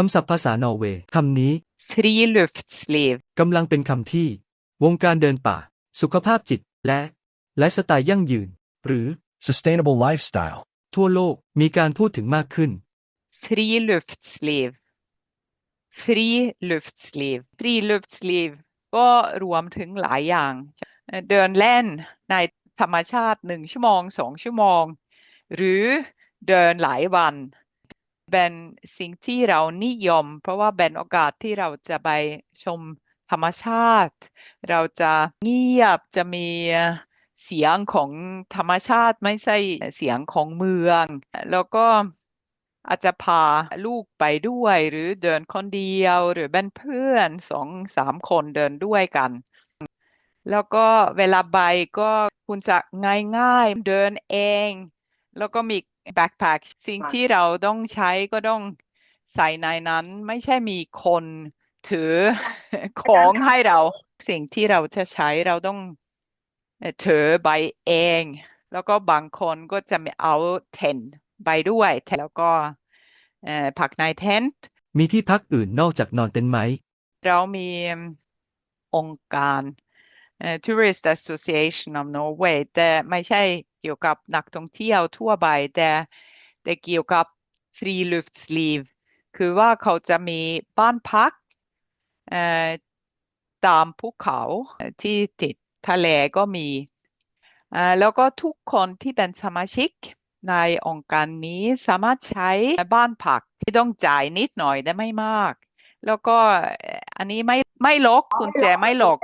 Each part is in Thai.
คำศัพท์ภาษานอร์เวย์คำนี้ friluftsliv, กำลังเป็นคำที่ วงการเดินป่า สุขภาพจิต และและสไตล์ยั่งยืน หรือ Sustainable lifestyle. ทั่วโลกมีการพูดถึงมากขึ้น friluftsliv, friluftsliv, friluftsliv ก็รวมถึงหลายอย่าง เดินเล่นในธรรมชาติหนึ่งชั่วโมงสองชั่วโมง หรือเดินหลายวัน เป็นสิ่งที่เรานิยม เพราะว่าเป็นโอกาสที่เราจะไปชมธรรมชาติ เราจะเงียบจะมีเสียงของธรรมชาติไม่ใช่เสียงของเมือง แล้วก็อาจจะพาลูกไปด้วย หรือเดินคนเดียวหรือเป็นเพื่อนสองสามคนเดินด้วยกัน แล้วก็เวลาไปก็คุณจะง่ายๆเดินเอง แล้วก็มี แบ็คแพคสิ่งที่เราต้องใช้ก็ต้องใส่ในนั้น ไม่ใช่มีคนถือของให้เรา สิ่งที่เราจะใช้เราต้องเอ่อถือไปเอง แล้วก็บางคนก็จะไม่เอาเทนท์ไปด้วยแล้วก็เอ่อพักในเทนท์มีที่พักอื่นนอกจากนอนเต็นท์ไหม เรามีองค์การเอ่อ Tourist Association of Norway แต่ไม่ใช่ เกี่ยวกับนักท่องเที่ยวทั่วไปแต่แต่เกี่ยวกับ friluftsliv คือว่าเขาจะมีบ้านพักเอ่อตามภูเขาเอ่อที่ติดทะเลก็มีเอ่อแล้วก็ทุกคนที่เป็นสมาชิกในองค์การนี้สามารถใช้บ้านพักที่ต้องจ่ายนิดหน่อยแต่ไม่มาก แล้วก็เอ่ออันนี้ไม่ไม่ล็อกกุญแจไม่ล็อก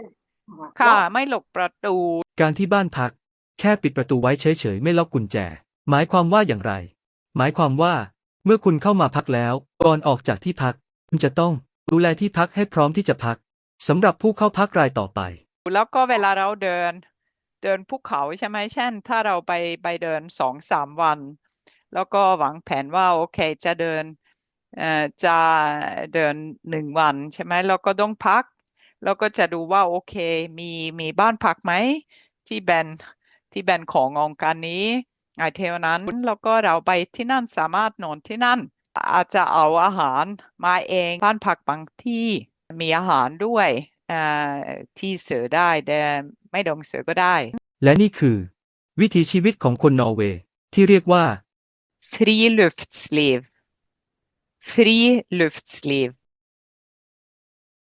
ค่ะไม่ล็อกประตู การที่บ้านพัก แค่ปิดประตูไว้เฉยๆไม่ล็อกกุญแจ หมายความว่าอย่างไร หมายความว่า เมื่อคุณเข้ามาพักแล้ว ก่อนออกจากที่พัก คุณจะต้องดูแลที่พักให้พร้อมที่จะพักสำหรับผู้เข้าพักรายต่อไป แล้วก็เวลาเราเดิน เดินภูเขาใช่ไหมเช่น ถ้าเราไปไปเดินสองสามวัน แล้วก็หวางแผนว่าโอเคจะเดินเอ่อจะเดินหนึ่งวันใช่ไหมแล้วก็ต้องพัก แล้วก็จะดูว่าโอเค มีมีบ้านพักไหมที่แบน ที่แบนขององค์การนี้ไอเทวนั้น แล้วก็เราไปที่นั่นสามารถนอนที่นั่น อาจจะเอาอาหารมาเองบ้านพักบางที่มีอาหารด้วยเอ่อที่เสือได้แต่ไม่ดองเสือก็ได้ และนี่คือ วิถีชีวิตของคนนอร์เวย์ที่เรียกว่า friluftsliv friluftsliv